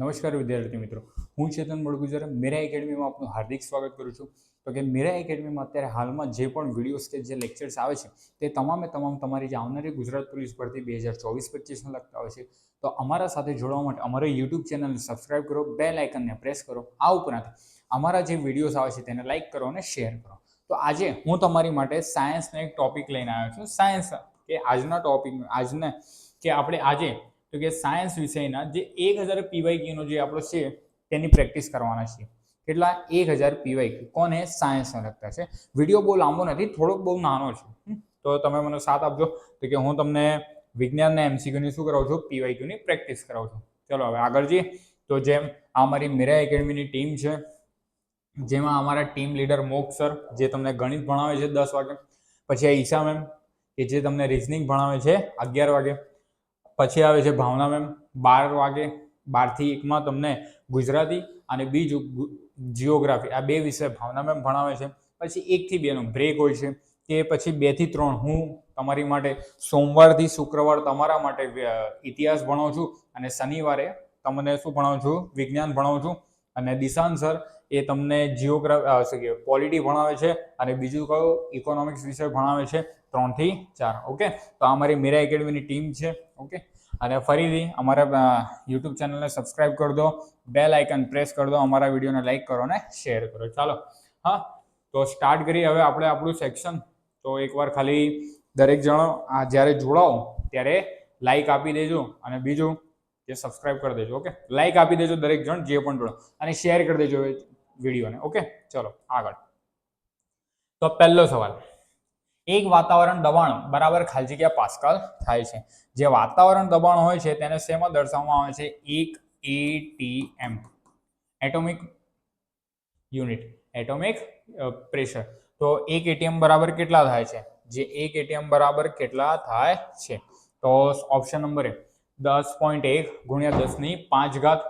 નમસ્કાર વિદ્યાર્થી મિત્રો. હું ચેતન બળગુજર મેરા એકેડમીમાં આપનું હાર્દિક સ્વાગત કરું છું. તો કે મેરા એકેડમીમાં અત્યારે હાલમાં જે પણ વિડીયોઝ કે જે લેક્ચર્સ આવે છે, તે તમામે તમામ તમારી જે આવનારી ગુજરાત પોલીસ ભરતી બે હજાર ચોવીસ પચીસને લગતા હોય છે, તો અમારા સાથે જોડવા માટે અમારો યુટ્યુબ ચેનલને સબસ્ક્રાઇબ કરો બે લાઇકનને પ્રેસ કરો, આ ઉપરાંત અમારા જે વિડીયોઝ આવે છે તેને લાઇક કરો અને શેર કરો. તો આજે હું તમારી માટે સાયન્સનો એક ટોપિક લઈને આવ્યો છું. સાયન્સ કે આજના ટોપિક આજના કે આપણે આજે તો કે સાયન્સ વિષયના જે એક હજાર પીવાયક્યુનો જે આપણો છે, તેની પ્રેક્ટિસ કરવાના છીએ. કેટલા? એક હજાર પીવાયક્યુ કોને? સાયન્સને લગતા છે. વીડિયો બહુ લાંબો નથી, થોડોક બહુ નાનો છે. તો તમે મને સાથ આપજો. તો કે હું તમને વિજ્ઞાનના એમસીક્યુની શું કરાવું છું? પીવાયક્યુની પ્રેક્ટિસ કરાવું છું. ચલો, હવે આગળ જઈએ. તો જેમ આ અમારી મીરા એકેડમીની ટીમ છે, જેમાં અમારા ટીમ લીડર મોક સર, જે તમને ગણિત ભણાવે છે દસ વાગે. પછી આ ઈશા મેમ, કે જે તમને રિઝનિંગ ભણાવે છે અગિયાર વાગે. પછી આવે છે ભાવના મેમ, બાર વાગે, બારથી એકમાં તમને ગુજરાતી અને બીજું જીઓગ્રાફી આ બે વિષય ભાવના મેમ ભણાવે છે. પછી એકથી બેનો બ્રેક હોય છે કે પછી બેથી ત્રણ હું તમારી માટે સોમવારથી શુક્રવાર તમારા માટે ઇતિહાસ ભણાવું છું અને શનિવારે તમને શું ભણાવું છું? વિજ્ઞાન ભણાવું છું. અને દિશાંત સર એ તમને જીઓગ્રાફી શું કહેવાય પોલિટી ભણાવે છે અને બીજું કયો? ઇકોનોમિક્સ વિષય ભણાવે છે ત્રણથી ચાર ઓકે તો આ મારી મીરા એકેડમીની ટીમ છે ઓકે અને ફરીથી અમારા યુટ્યુબ ચેનલને સબસ્ક્રાઈબ કરી દો બેલ આઇકન પ્રેસ કરી દો, અમારા વિડીયોને લાઈક કરો અને શેર કરો. ચાલો, હા, તો સ્ટાર્ટ કરીએ. હવે આપણે આપણું સેક્શન તો એકવાર ખાલી દરેક જણો આ જ્યારે જોડાઓ, ત્યારે લાઈક આપી દેજો અને બીજું જે સબસ્ક્રાઇબ કરી દેજો ઓકે લાઈક આપી દેજો દરેક જણ જે પણ જોડો અને શેર કરી દેજો વિડીયોને ઓકે ચલો, આગળ. તો પહેલો સવાલ. એક વાતાવરણ દબાણ, બરાબર ખાલી જગ્યા પાસ્કલ થાય છે. જે વાતાવરણ દબાણ હોય છે તેને શેમાં દર્શાવવામાં આવે છે? એક ATM atomic unit atomic pressure તો એક એટીએમ બરાબર કેટલા થાય છે? જે એક એટીએમ બરાબર કેટલા થાય છે? તો ઓપ્શન નંબર એ દસ પોઈન્ટ એક ગુણ્યા દસની પાંચ ઘાત.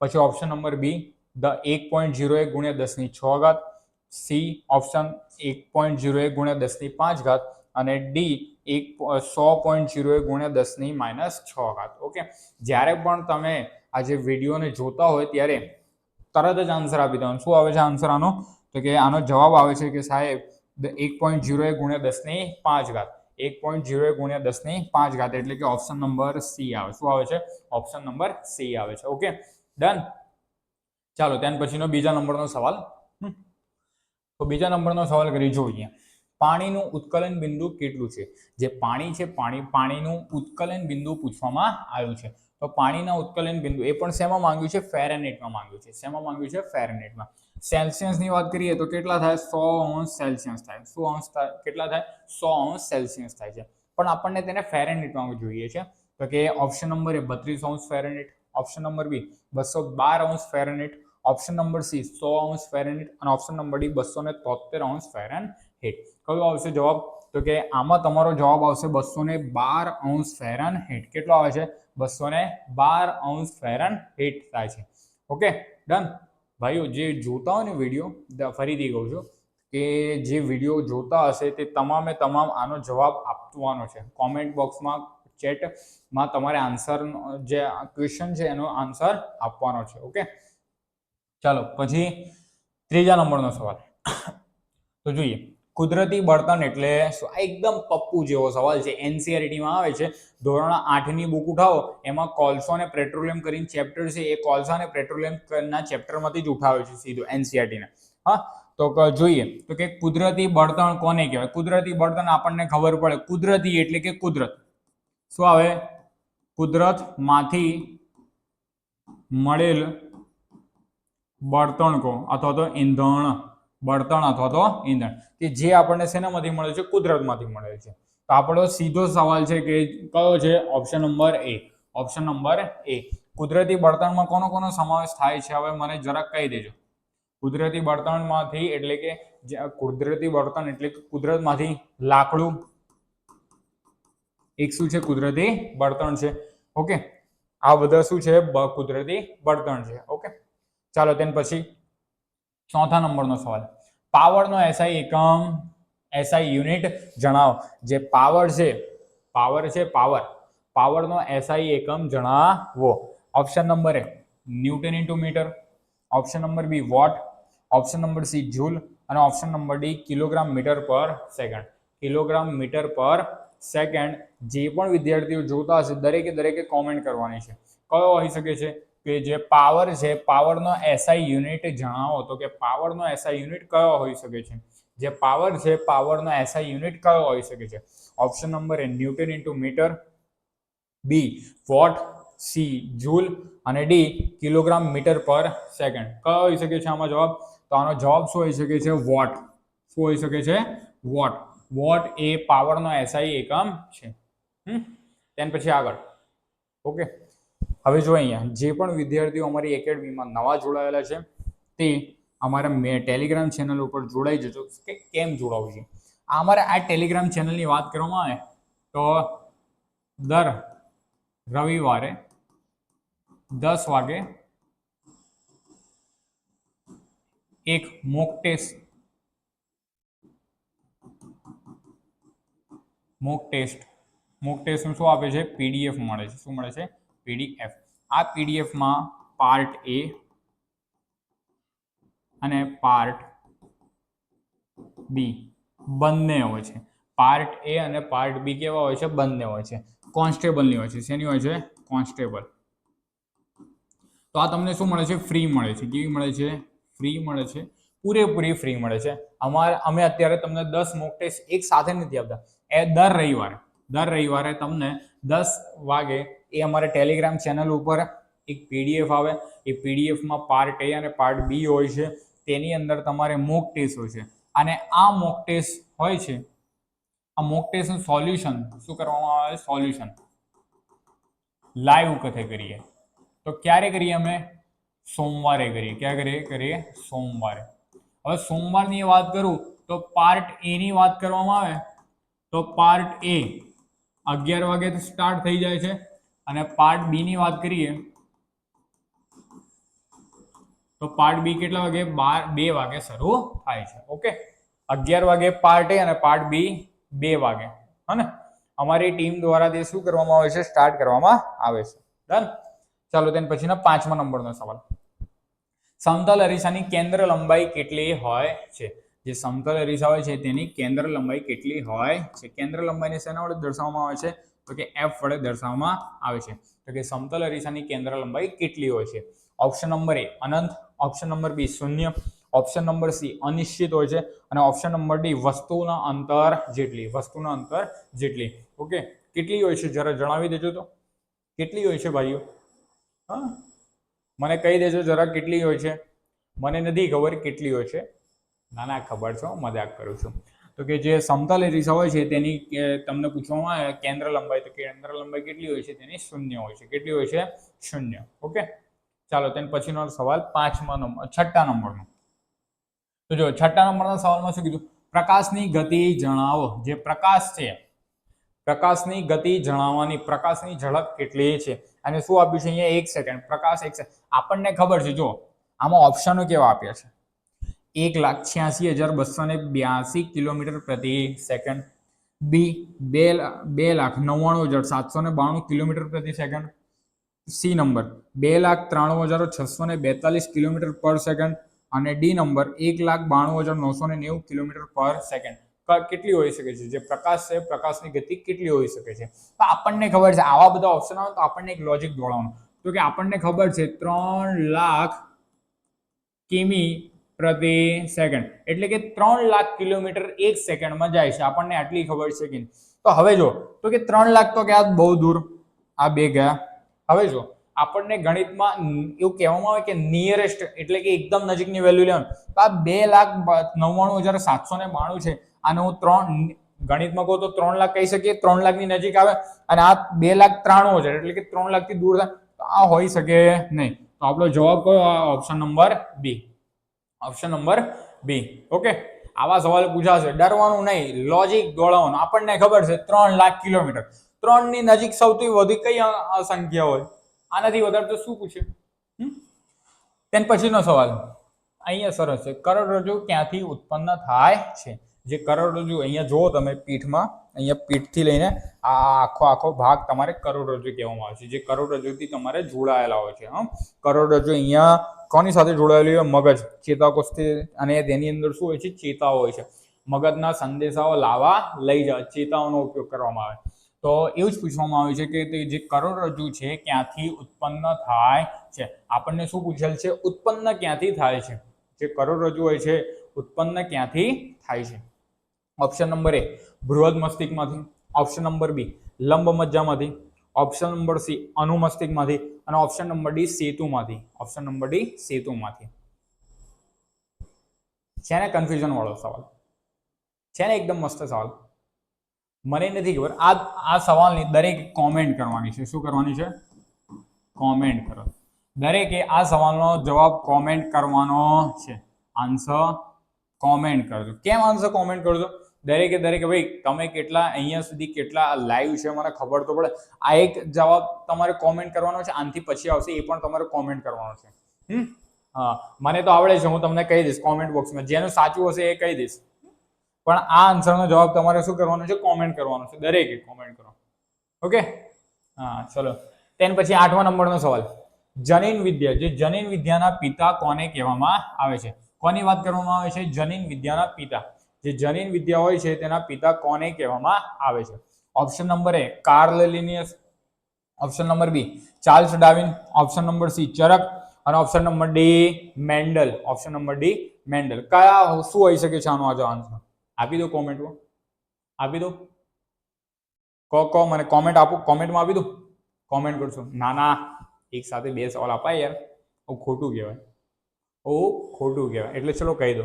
પછી ઓપ્શન નંબર બી દ, એક પોઈન્ટ જીરો એક ગુણ્યા દસની છ ઘાત. સી ઓપ્શન એક પોઈન્ટ જીરો એક ગુણ્યા દસની પાંચ ઘાત અને ડી એક સો પોઈન્ટ જીરો એક ગુણ્યા દસની માઇનસ છ ઘાત. ઓકે? જ્યારે પણ તમે આ જે વિડીયોને જોતા હોય ત્યારે તરત જ આન્સર આપી દેવાનો. શું આવે છે આન્સર આનો? તો કે આનો જવાબ આવે છે કે સાહેબ એક પોઈન્ટ જીરો એક ગુણ્યા દસની પાંચ ઘાત. એક પોઈન્ટ જીરો એક ગુણ્યા દસની પાંચ ઘાત એટલે કે ઓપ્શન નંબર સી આવે. શું આવે છે? ઓપ્શન નંબર સી આવે છે. ઓકે? ડન. ચાલો, ત્યાર પછીનો બીજા નંબરનો સવાલ. તો બીજા નંબરનો સવાલ કરી જોઈએ. પાણીનું ઉત્કલન બિંદુ કેટલું છે? જે પાણી છે, પાણી, પાણીનું ઉત્કલન બિંદુ પૂછવામાં આવ્યું છે. તો પાણીના ઉત્કલન બિંદુ, એ પણ શેમાં માંગ્યું છે? ફેરેનેટમાં માંગ્યું છે. શેમાં માંગ્યું છે? ફેરેનેટમાં. સેલ્સિયસની વાત કરીએ તો કેટલા થાય? સો અંશ સેલ્સિયસ થાય. સો અંશ થાય, કેટલા થાય? સો અંશ સેલ્સિયસ થાય છે. પણ આપણને તેને ફેરેનેટમાં જોઈએ છે. તો કે ઓપ્શન નંબર એ બત્રીસ અંશ ફેરેનેટ, ઓપ્શન નંબર બી બસો બાર અંશ ફેરેનેટ ઓપ્શન નંબર સી સો અંશ ફેરેનેટ અને ઓપ્શન નંબર ડી બસો ને તોતેર અંશ ફેરેનહીટ કયો આવશે જવાબ? તો કે આમાં તમારો જવાબ આવશે બસો ને બાર અંશ ફેરનહીટ કેટલો આવે છે? બસો ને બાર અંશ ફેરનહીટ થાય છે. ઓકે ડન ભાઈઓ, જે જોતા હોય ને વીડિયો ફરીથી કહું છું કે જે વીડિયો જોતા હશે તે તમામે તમામ આનો જવાબ આપવાનો છે. કોમેન્ટ બોક્સમાં ચેટમાં તમારે આન્સર જે ક્વેશ્ચન છે એનો આન્સર આપવાનો છે. ઓકે ચાલો, પછી ત્રીજા નંબરનો સવાલ. તો જોઈએ, કુદરતી બળતણ એટલે એકદમ પપ્પુ જેવો સવાલ છે. એનસીઆરટીમાં આવે છે. ધોરણ આઠની બુક ઉઠાવો. એમાં કોલસો અને પેટ્રોલિયમ કરીને ચેપ્ટર છે. એ કોલસા અને પેટ્રોલિયમના ચેપ્ટરમાંથી જ ઉઠાવે છે સીધું એનસીઆરટીના હા? તો જોઈએ. તો કે કુદરતી બળતણ કોને કહેવાય? કુદરતી બળતણ આપણને ખબર પડે. કુદરતી એટલે કે કુદરત. શું આવે? કુદરતમાંથી મળેલ બળતણ કહો અથવા તો ઈંધણ, બળતણ અથવા તો ઈંધણ. કે જે આપણને શેનામાંથી મળે છે? કુદરતમાંથી મળે છે. તો આપણો સીધો સવાલ છે કે કયો છે? Option number A option number A કુદરતી બળતણમાં કોનો કોનો સમાવેશ થાય છે? હવે મને જરાક કહી દેજો. કુદરતી બળતણમાંથી એટલે કે કુદરતી બળતણ એટલે કે કુદરતમાંથી લાકડું. એક શું છે? કુદરતી બળતણ છે. ઓકે. આ બધા શું છે? કુદરતી બળતણ છે. ઓકે. ચાલો તેન પછી ચોથા નંબરનો સવાલ. પાવરનો એસઆઈ એકમ એસઆઈ યુનિટ જણાવો. જે પાવર છે પાવર છે પાવર. પાવરનો એસઆઈ એકમ જણાવો. Option number A, newton into metre. Option number B, watt. Option number C, joule. અને option number D, kilogram metre per second. Kilogram metre per second. જે પણ વિદ્યાર્થીઓ જોતા હશે, દરેકે દરેકે કોમેન્ટ કરવાની છે. કયો હોઈ શકે છે? કે જે પાવર છે પાવરનો એસઆઈ યુનિટ જણાવો તો કે પાવરનો એસઆઈ યુનિટ કયો હોઈ શકે છે? જે પાવર છે પાવરનો એસઆઈ યુનિટ કયો હોઈ શકે છે? Option number A newton into metre B watt C joule અને D kilogram metre per second કયો હોઈ શકે છે આમાં જવાબ? તો આનો જવાબ શું હોઈ શકે છે? વોટ શું હોઈ શકે છે? વોટ વોટ એ પાવરનો એસઆઈ એકમ છે. તેન પછી આગળ. ઓકે હવે જો અહીંયા જે પણ વિદ્યાર્થીઓ અમારી એકેડમીમાં નવા જોડાયેલા છે, તે અમારા મે, ટેલિગ્રામ ચેનલ ઉપર જોડાઈ જજો. કે કેમ જોડાવું છે? અમારા આ ટેલિગ્રામ ચેનલની વાત કરવામાં આવે તો દર રવિવારે દસ વાગે એક mock test mock test mock ટેસ્ટનું શું આપે છે? પીડીએફ મળે છે. શું મળે છે? પીડીએફ આ પીડીએફમાં પાર્ટ એ અને પાર્ટ બી બંને હોય છે. પાર્ટ એ અને પાર્ટ બી કેવા હોય છે? બંને હોય છે. કોન્સ્ટેબલની હોય છે. શેની હોય છે? કોન્સ્ટેબલ તો આ તમને શું મળે છે? ફ્રી મળે છે. કેવી મળે છે? ફ્રી મળે છે. પૂરેપૂરી ફ્રી મળે છે. અમારે અમે અત્યારે તમને દસ મોક ટેસ્ટ એક સાથે નથી આપતા. એ દર રવિવારે. દર રવિવારે તમને દસ વાગે એ અમારે ટેલિગ્રામ ચેનલ ઉપર એક પીડીએફ આવે. એ પીડીએફમાં પાર્ટ એ અને પાર્ટ બી હોય છે. તેની અંદર તમારે મોક ટેસ્ટ હોય છે. અને આ મોક ટેસ્ટ હોય છે. આ મોક ટેસ્ટનું સોલ્યુશન શું કરવામાં આવે? સોલ્યુશન લાઈવ કથે કરીએ. તો ક્યારે કરીએ અમે? સોમવારે કરીએ. ક્યાં કરીએ? કરીએ સોમવારે. હવે સોમવારની વાત કરું તો પાર્ટ એની વાત કરવામાં આવે? તો પાર્ટ એ અગિયાર વાગે સ્ટાર્ટ થઈ જાય છે. અને પાર્ટ બી ની વાત કરીએ, તો પાર્ટ બી કેટલા વાગે? બાર, બે વાગે શરૂ થાય છે. ઓકે અગિયાર વાગે પાર્ટ એ અને પાર્ટ બી બે વાગે. હને અમારી ટીમ દ્વારા તે શું કરવામાં આવે છે? સ્ટાર્ટ કરવામાં આવે છે. ડન ચાલો તેના પછીના પાંચમા નંબરનો સવાલ. સમતલ અરીસાની કેન્દ્ર લંબાઈ કેટલી હોય છે? જે સમતલ અરીસા હોય છે, તેની કેન્દ્ર લંબાઈ કેટલી હોય છે? કેન્દ્ર લંબાઈને શેના વડે દર્શાવવામાં આવે છે? તો કે એફ વડે દર્શાવવામાં આવે છે. તો કે સમતલ અરીસાની કેન્દ્ર લંબાઈ કેટલી હોય છે? ઓપ્શન નંબર એ અનંત. ઓપ્શન નંબર બી શૂન્ય. ઓપ્શન નંબર સી અનિશ્ચિત હોય છે. અને ઓપ્શન નંબર ડી વસ્તુના અંતર જેટલી, વસ્તુના અંતર જેટલી. ઓકે કેટલી હોય છે? જરા જણાવી દેજો તો. કેટલી હોય છે ભાઈઓ? હા? મને કહી દેજો જરા કેટલી હોય છે. મને નથી ખબર કેટલી હોય છે. ના ના ખબર છે, મજાક કરું છું. તો કે જે સમતલ રેખા હોય છે, તેની તમને પૂછવામાં આવે, કેન્દ્ર લંબાઈ, તો કેન્દ્ર લંબાઈ કેટલી હોય છે, તેની શૂન્ય હોય છે. કેટલી હોય છે? શૂન્ય. ઓકે? ચાલો, તેના પછીનો સવાલ પાંચમા નંબર, છઠ્ઠા નંબરનો. તો જો, છઠ્ઠા નંબરના સવાલમાં શું કીધું? પ્રકાશની ગતિ જણાવો. જે પ્રકાશ છે, પ્રકાશની ગતિ જણાવવાની, પ્રકાશની ઝડપ કેટલી છે? અને શું આપ્યું છે અહીંયા? એક સેકન્ડ. પ્રકાશ એક આપણને ખબર છે, જો, આમાં ઓપ્શનો કેવા આપ્યા છે? એક લાખ છ્યાસી હજાર બસો ને બ્યાસી કિલોમીટર પ્રતિ સેકન્ડ બી, બે બે લાખ નવ્વાણું હજાર સાતસો ને બાણું કિલોમીટર પ્રતિ સેકન્ડ સી નંબર, બે લાખ ત્રાણું હજાર છસો ને બેતાલીસ કિલોમીટર પર સેકન્ડ અને ડી નંબર, એક લાખ બાણું હજાર નવસો ને નેવું કિલોમીટર પર સેકન્ડ કેટલી હોઈ શકે છે? જે પ્રકાશ છે, પ્રકાશની ગતિ કેટલી હોઈ શકે છે? તો આપણને ખબર છે, આવા બધા ઓપ્શન આવે તો આપણને એક લોજિક દોડાવવાનું તો કે આપણને ખબર છે, ત્રણ લાખ કિમી પ્રતિ સેકન્ડ. એટલે કે ત્રણ લાખ કિલોમીટર એક સેકન્ડમાં જાય છે. આપણને આટલી ખબર છે કે તો હવે જો, તો કે ત્રણ લાખ તો કે આ બહુ દૂર? આ બે ગયા. હવે જો, આપણને ગણિતમાં એવું કહેવામાં આવે કે નિયરેસ્ટ એટલે કે એકદમ નજીકની વેલ્યુ લેવાનું. તો આ બે લાખ નવ્વાણું હજાર સાતસો ને બાણું છે. આને હું ત્રણ, ગણિતમાં કહું તો ત્રણ લાખ કહી શકીએ, ત્રણ લાખની નજીક આવે અને આ બે લાખ ત્રાણું હજાર, એટલે કે ત્રણ લાખથી દૂર થાય. તો આ હોઈ શકે નહીં. તો આપણો જવાબ કયો? Option number B option number B okay આવા સવાલ પૂછાશે. ડરવાનું નહીં. લોજિક દોડાવવાનું આપણને ખબર છે, ત્રણ લાખ કિલોમીટર. ત્રણની નજીક સૌથી વધુ કઈ સંખ્યા હોય? આનાથી વધારે તો શું પૂછે? તેન પછીનો સવાલ. અહીંયા સરસ છે. કરોડરજ્જુ ક્યાંથી ઉત્પન્ન થાય છે? જે કરોડરજ્જુ અહીંયા જુઓ તમે પીઠમાં. અહીંયા પીઠથી લઈને આ આખો આખો ભાગ તમારે કરોડરજ્જુ કહેવામાં આવે છે. જે કરોડરજ્જુથી તમારે જોડાયેલા હોય છે, હં. કરોડરજ્જુ અહીંયા કોની સાથે જોડાયેલી હોય? મગજ. ચેતાકોષથી અને તેની અંદર શું હોય છે? ચેતાઓ હોય છે. મગજના સંદેશાઓ લાવવા લઈ જવા ચેતાઓનો ઉપયોગ કરવામાં આવે. તો એવું જ પૂછવામાં આવ્યું છે કે તે જે કરોડરજ્જુ છે, ક્યાંથી ઉત્પન્ન થાય છે? આપણને શું પૂછેલ છે? ઉત્પન્ન ક્યાંથી થાય છે? જે કરોડરજ્જુ હોય છે, ઉત્પન્ન ક્યાંથી થાય છે? ઓપ્શન નંબર એ બૃહદ મસ્તિષ્કમાંથી. ઓપ્શન નંબર બી લંબ મજ્જામાંથી. ઓપ્શન નંબર સી અનુમસ્તિષ્કમાંથી અને ઓપ્શન નંબર ડી સેતુમાંથી. ઓપ્શન નંબર ડી સેતુમાંથી. છે ને કન્ફ્યુઝન વાળો સવાલ. છે ને એકદમ મસ્ત સવાલ. મને નથી ખબર. આ આ સવાલની દરેક કોમેન્ટ કરવાની છે. શું કરવાની છે? કોમેન્ટ કરો. દરેકે આ સવાલનો જવાબ કોમેન્ટ કરવાનો છે. આન્સર કોમેન્ટ કરજો. કેમ આન્સર કોમેન્ટ કરજો? દરેકે દરેકે, ભાઈ, તમે કેટલા, અહીંયા સુધી કેટલા લાઈવ છે, મને ખબર તો પડે. આ એક જવાબ તમારે કોમેન્ટ કરવાનો છે, આનાથી પછી આવશે, એ પણ તમારે કોમેન્ટ કરવાનો છે. હા, મને તો આવડે છે, હું તમને કહી દઈશ કોમેન્ટ બોક્સમાં જેનું સાચું હશે એ કહી દઈશ. પણ આ આન્સરનો જવાબ તમારે શું કરવાનો છે? કોમેન્ટ કરવાનો છે. દરેકે કોમેન્ટ કરો. ઓકે? હા, ચલો. તેન પછી આઠમા નંબરનો સવાલ. જનીન વિદ્યા. જે જનીન વિદ્યાના પિતા કોને કહેવામાં આવે છે? કોની વાત કરવામાં આવે છે? જનીન વિદ્યાના પિતા. જે જનીન વિદ્યા હોય છે, તેના પિતા કોને કહેવામાં આવે છે? Option number A Carl Linnaeus option number B Charles Darwin option number C Charaka. અને option number D Mendel. Option number D Mendel. કયા શું હોઈ શકે છે આનો આજે આન્સર આપી દો કોમેન્ટમાં આપી દો. કહો કહો મને કોમેન્ટ આપો. કોમેન્ટમાં આપી દો. કોમેન્ટ કરશો. ના ના. એક સાથે બે સવાલ અપાય યાર. ઓ ખોટું કહેવાય. ઓ ખોટું કહેવાય. એટલે ચલો કહી દો.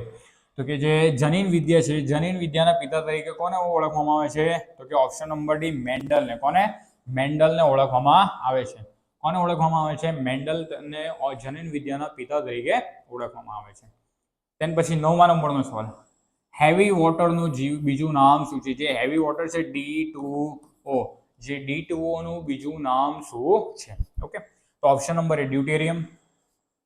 તો કે જે જનીન વિદ્યા છે, જનીન વિદ્યાના પિતા તરીકે કોને ઓળખવામાં આવે છે? તો કે ઓપ્શન નંબર ડી મેન્ડલને. કોને? મેન્ડલને ઓળખવામાં આવે છે. કોને ઓળખવામાં આવે છે? મેન્ડલ ને જનીન વિદ્યાના પિતા તરીકે ઓળખવામાં આવે છે. તેન પછી નવમા નંબરનો સવાલ. હેવી વોટરનું જીવ, બીજું નામ શું છે? જે હેવી વોટર છે ડી ટુ ઓ. જે ડી ટુ ઓનું બીજું નામ શું છે? ઓકે. તો option number A deuterium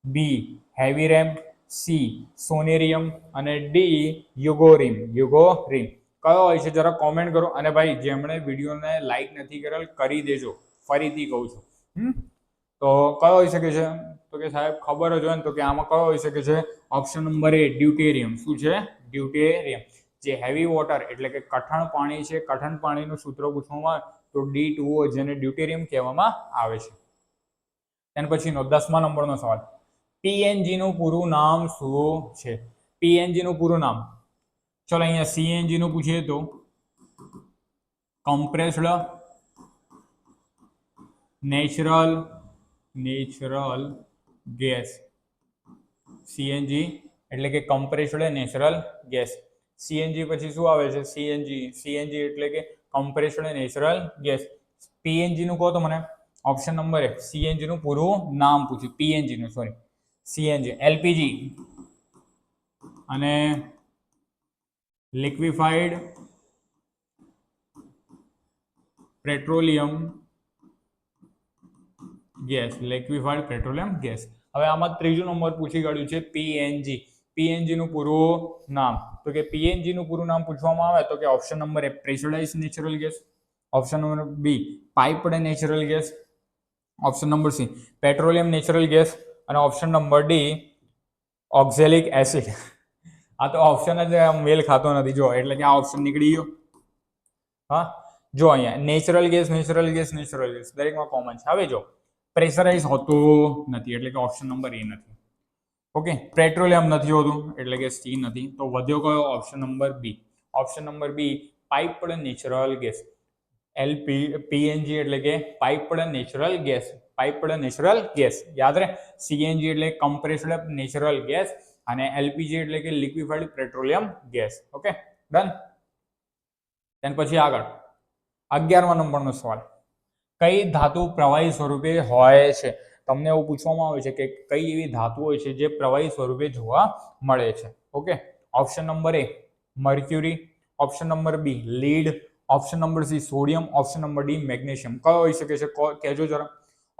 B heavy ram C, સોનેરિયમ અને ડી, યુગોરિમ. યુગોરિમ. કયો હોય છે જરા કોમેન્ટ કરો અને ભાઈ જેમણે વિડીયોને લાઈક નથી કરેલ, કરી દેજો. ફરીથી કહું છું. હમ? તો કયો હોઈ શકે છે? તો કે સાહેબ ખબર જ હોય ને તો કે આમાં કયો હોઈ શકે છે? ઓપ્શન નંબર એ ડ્યુટેરિયમ શું છે? ડ્યુટેરિયમ જે હેવી વોટર એટલે કે કઠણ પાણી છે, કઠણ પાણીનું સૂત્ર પૂછવામાં તો ડી ટુ જેને ડ્યુટેરિયમ કહેવામાં આવે છે. ત્યાર પછીનો દસમા નંબરનો સવાલ. પીએનજી નું પૂરું નામ શું છે? પીએનજી નું પૂરું નામ. ચલો અહીંયા સીએનજી નું પૂછીએ તો. Compressed natural natural gas CNG એટલે કે કમ્પ્રેસ્ડ નેચરલ ગેસ સીએનજી પછી શું આવે છે? સીએનજી સીએનજી એટલે કે કમ્પ્રેસ્ડ નેચરલ ગેસ પીએનજી નું કહો તો મને. ઓપ્શન નંબર એક સીએનજી નું પૂરું નામ પૂછ્યું. પીએનજી નું સોરી સીએનજી, એલપીજી અને liquefied petroleum gas, liquefied petroleum gas. હવે આમાં ત્રીજો નંબર પૂછી કાઢ્યું છે પીએનજી પીએનજીનું પૂરું નામ. તો કે પીએનજીનું પૂરું નામ પૂછવામાં આવે તો કે option number A pressurised natural gas, option number B piped natural gas, option number C petroleum natural gas અને option number D oxalic acid આ તો ઓપ્શન જ મેલ ખાતો નથી. જો, એટલે કે આ ઓપ્શન નીકળી ગયો. હા? જો અહીંયા natural gas natural gas natural gas દરેકમાં કોમન છે. હવે જો પ્રેશરાઇઝ હોતું નથી, એટલે કે ઓપ્શન નંબર એ નથી. ઓકે પેટ્રોલિયમ નથી હોતું, એટલે કે સી નથી. તો વધ્યો કયો? Option number B option number B piped natural gas LP PNG એટલે કે piped natural gas piped natural gas. યાદ રહે? સીએનજી એટલે કમ્પ્રેસ્ડ નેચરલ ગેસ અને એલપીજી એટલે કે liquefied petroleum gas okay done તેન પછી આગળ. અગિયારમા નંબરનો સવાલ. કઈ ધાતુ પ્રવાહી સ્વરૂપે હોય છે? તમને એવું પૂછવામાં આવે છે કે કઈ એવી ધાતુ હોય છે જે પ્રવાહી સ્વરૂપે જોવા મળે છે? Okay option number A mercury option number B lead option number C sodium option number D magnesium કયો હોઈ શકે છે? કહેજો જરા.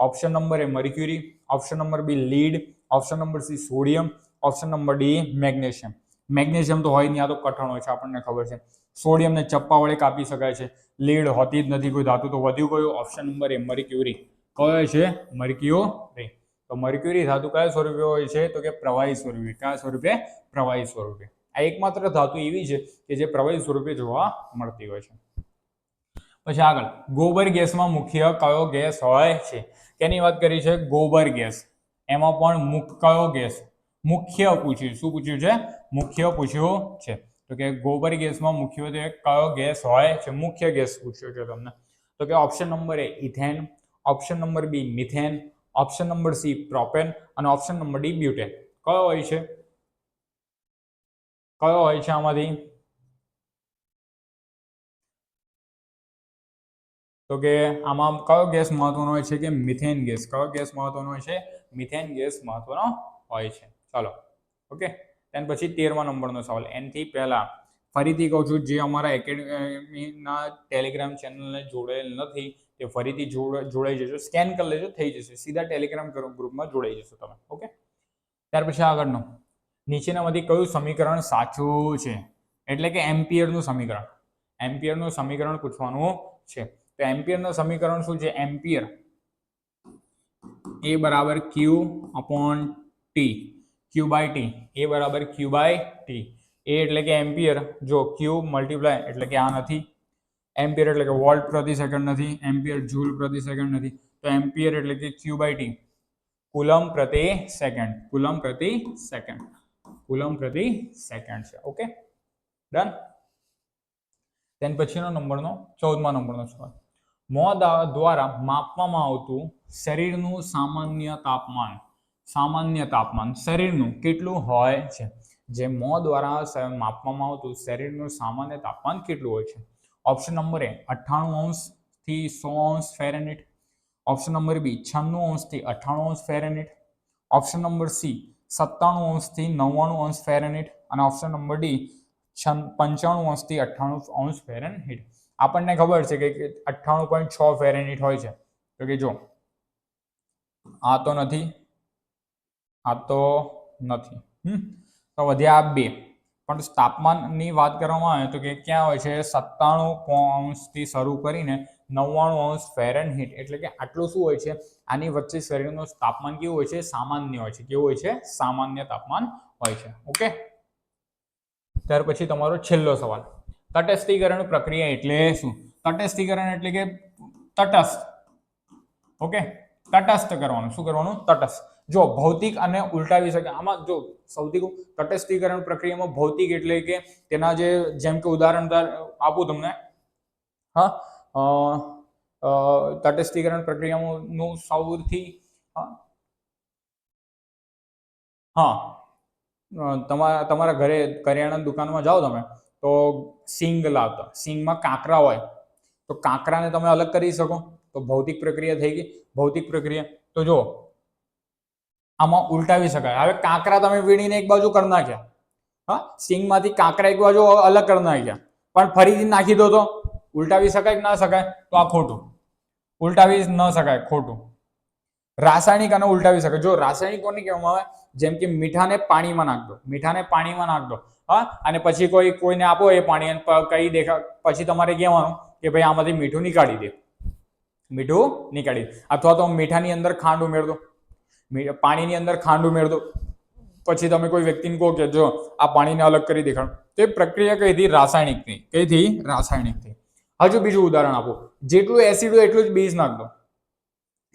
Option number A mercury option number B lead option number C sodium option number D magnesium magnesium તો હોય નહીં આ તો કઠણ હોય છે, આપણને ખબર છે. સોડિયમને ચપ્પા વડે કાપી શકાય છે. લીડ હોતી જ નથી, કોઈ ધાતુ તો વધ્યું કયું ઓપ્શન નંબર એ મર્ક્યુરી કયો છે? મર્ક્યુરી તો મર્ક્યુરી ધાતુ કયા સ્વરૂપે હોય છે? તો કે પ્રવાહી સ્વરૂપે. કયા સ્વરૂપે? પ્રવાહી સ્વરૂપે. આ એકમાત્ર ધાતુ એવી છે કે જે પ્રવાહી સ્વરૂપે જોવા મળતી હોય છે. પછી આગળ. ગોબર ગેસમાં મુખ્ય કયો ગેસ હોય છે? કેની વાત કરી છે? ગોબર ગેસ. એમાં પણ મુખ કયો ગેસ? મુખ્ય પૂછ્યું. શું પૂછ્યું છે? મુખ્ય પૂછ્યું છે. તો કે ગોબર ગેસમાં મુખ્યત્વે કયો ગેસ હોય છે? મુખ્ય ગેસ પૂછ્યો છે તમને. તો કે option number A ethane option number B methane option number C propane અને ઓપ્શન નંબર ડી બ્યુટેન કયો હોય છે? કયો હોય છે આમાંથી? તો કે આમાં કયો ગેસ મહત્વનો હોય છે કે મિથેન ગેસ? કયો ગેસ મહત્વનો હોય છે? મિથેન ગેસ મહત્વનો હોય છે. ચાલો, ઓકે? ત્યાર પછી તેરમા નંબરનો સવાલ. એનથી પહેલાં ફરીથી કહું છું, જે અમારા એકેડમીના ટેલિગ્રામ ચેનલને જોડેલ નથી, તે ફરીથી જોડ, જોડાઈ જજો. સ્કેન કરી લેજો, થઈ જશે. સીધા ટેલિગ્રામ ગ્રુપમાં જોડાઈ જશો તમે, ઓકે? ત્યાર પછી આગળનો. નીચેનામાંથી કયું સમીકરણ સાચું છે? એટલે કે એમ્પિયરનું સમીકરણ. એમ્પિયરનું સમીકરણ પૂછવાનું છે. તો એમ્પિયરનું સમીકરણ શું છે? એમ્પિયર. એ બરાબર Q upon T Q by T A બરાબર ક્યુ બાય ટી એ એટલે કે એમ્પિયર. જો ક્યુ મલ્ટીપ્લાય એટલે કે આ નથી. એમ્પિયર એટલે કે વોલ્ટ પ્રતિ સેકન્ડ નથી. એમ્પિયર જૂલ પ્રતિ સેકન્ડ નથી. તો એમ્પિયર એટલે કે ક્યુ બાય ટી કુલમ પ્રતિ સેકન્ડ. કુલમ પ્રતિ સેકન્ડ. કુલમ પ્રતિ સેકન્ડ છે. ઓકે? ડન? તેન પછીનો નંબરનો, ચૌદમા નંબરનો સવાલ. મોં દ્વારા માપવામાં આવતું શરીરનું સામાન્ય તાપમાન સામાન્ય તાપમાન શરીરનું કેટલું હોય છે? જે મોં દ્વારા માપવામાં આવતું શરીરનું સામાન્ય તાપમાન કેટલું હોય છે? ઓપ્શન નંબર એ અઠ્ઠાણું અંશથી સો અંશ ફેરેનિટ ઓપ્શન નંબર બી છન્નું અંશથી અઠ્ઠાણું અંશ ફેરેનિટ ઓપ્શન નંબર સી સત્તાણું અંશથી નવ્વાણું અંશ ફેરેનિટ અને ઓપ્શન નંબર ડી પંચાણું અંશથી અઠ્ઠાણું અંશ ફેરેનહીટ આપણને ખબર છે કે અઠ્ઠાણું પોઈન્ટ છ ફેરેનિટ હોય છે. તો કે જો, આ તો નથી, આ તો નથી. હમ? તો વધ્યા આ બે. પણ તાપમાનની વાત કરવામાં આવે તો કે ક્યાં હોય છે? સત્તાણું અંશથી શરૂ કરીને નવ્વાણું અંશ ફેરનહીટ એટલે કે આટલું શું હોય છે? આની વચ્ચે શરીરનું તાપમાન કેવું હોય છે? સામાન્ય હોય છે. કેવું હોય છે? સામાન્ય તાપમાન હોય છે. ઓકે? ત્યાર પછી તમારો છેલ્લો સવાલ. તટસ્થીકરણ પ્રક્રિયા એટલે શું? તટસ્થીકરણ એટલે કે તટસ્થ. ઓકે? તટસ્થ કરવાનું. શું કરવાનું? તટસ્થ. જો ભૌતિક અને ઉલટાવી શકે. આમાં જો સૌથી તટસ્થીકરણ પ્રક્રિયામાં ભૌતિક એટલે કે તેના જે જેમ કે ઉદાહરણ આપું તમને. હા? તટસ્થીકરણ પ્રક્રિયાનું સૌથી હા? તમારા તમારા ઘરે કરિયાણાની દુકાનમાં જાઓ તમે. તો સિંગ લાવતા. સિંગમાં કાંકરા હોય. તો કાંકરાને તમે અલગ કરી શકો. તો ભૌતિક પ્રક્રિયા થઈ ગઈ. ભૌતિક પ્રક્રિયા. તો જો આમાં ઉલટાવી શકાય. હવે કાંકરા તમે વીણીને એક બાજુ કરી નાખ્યા. હા? સિંગમાંથી કાંકરા એક બાજુ અલગ કરી નાખ્યા. પણ ફરીથી નાખી દો તો ઉલટાવી શકાય કે ના શકાય? તો આ ખોટું. ઉલટાવી ન શકાય. ખોટું. રાસાયણિક અને ઉલટાવી શકાય. જો રાસાયણિક કોને કહેવામાં આવે, જેમ કે મીઠાને પાણીમાં નાખ દો. મીઠાને પાણીમાં નાખ દો. હા? અને પછી કોઈ, કોઈને આપો એ પાણી અને કઈ દેખા, પછી તમારે કહેવાનું કે ભાઈ આમાંથી મીઠું નીકાળી દે. મીઠું નીકાળી અથવા તો મીઠાની અંદર ખાંડ ઉમેર દો પાણીની અંદર ખાંડ ઉમેર દો પછી તમે કોઈ વ્યક્તિને કહો કે જો, આ પાણીને અલગ કરી દેખાડો. તો એ પ્રક્રિયા કઈ થી રાસાયણિકની કઈ થી રાસાયણિકથી હજુ બીજું ઉદાહરણ આપો. જેટલું એસિડ હોય એટલું જ બેઝ નાખ દો.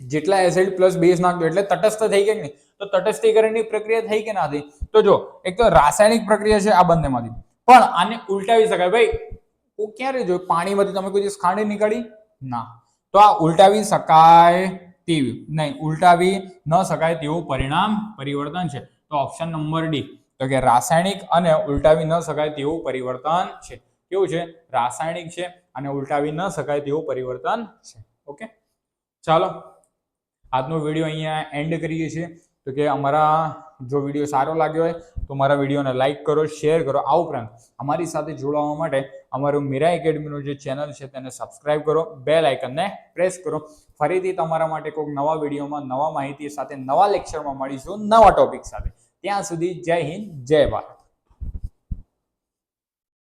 જેટલા એસિડ પ્લસ બેઝ નાખ દો એટલે તટસ્થ થઈ ગયા નહીં? તો તટસ્થીકરણની પ્રક્રિયા થઈ કે ના થઈ? તો જો, એક તો રાસાયણિક પ્રક્રિયા છે આ બંનેમાંથી. પણ આને ઉલટાવી શકાય. ભાઈ, હું ક્યારે જોયું? પાણીમાંથી તમે કોઈ દિવસ ખાંડ નીકળી? ના. તો આ ઉલટાવી શકાય તેવી. નહીં, ઉલટાવી ન શકાય તેવું પરિણામ પરિવર્તન છે. તો ઓપ્શન નંબર ડી તો કે રાસાયણિક અને ઉલટાવી ન શકાય તેવું પરિવર્તન છે. કેવું છે? રાસાયણિક છે અને ઉલટાવી ન શકાય તેવું પરિવર્તન છે. ઓકે? ચાલો. આજનો વીડિયો અહીંયા એન્ડ કરીએ છીએ. તો કે અમારા જો વીડિયો સારો લાગ્યો હોય, તો મારા વિડીયોને લાઇક કરો શેર કરો. આ ઉપરાંત અમારી સાથે જોડાવા માટે અમારું મીરા એકેડમીનું જે ચેનલ છે તેને સબસ્ક્રાઇબ કરો બેલ આઇકનને પ્રેસ કરો. ફરીથી તમારા માટે કોઈક નવા વિડીયોમાં નવા માહિતી સાથે નવા લેક્ચરમાં મળીશું નવા ટોપિક સાથે. ત્યાં સુધી જય હિન્દ, જય ભારત.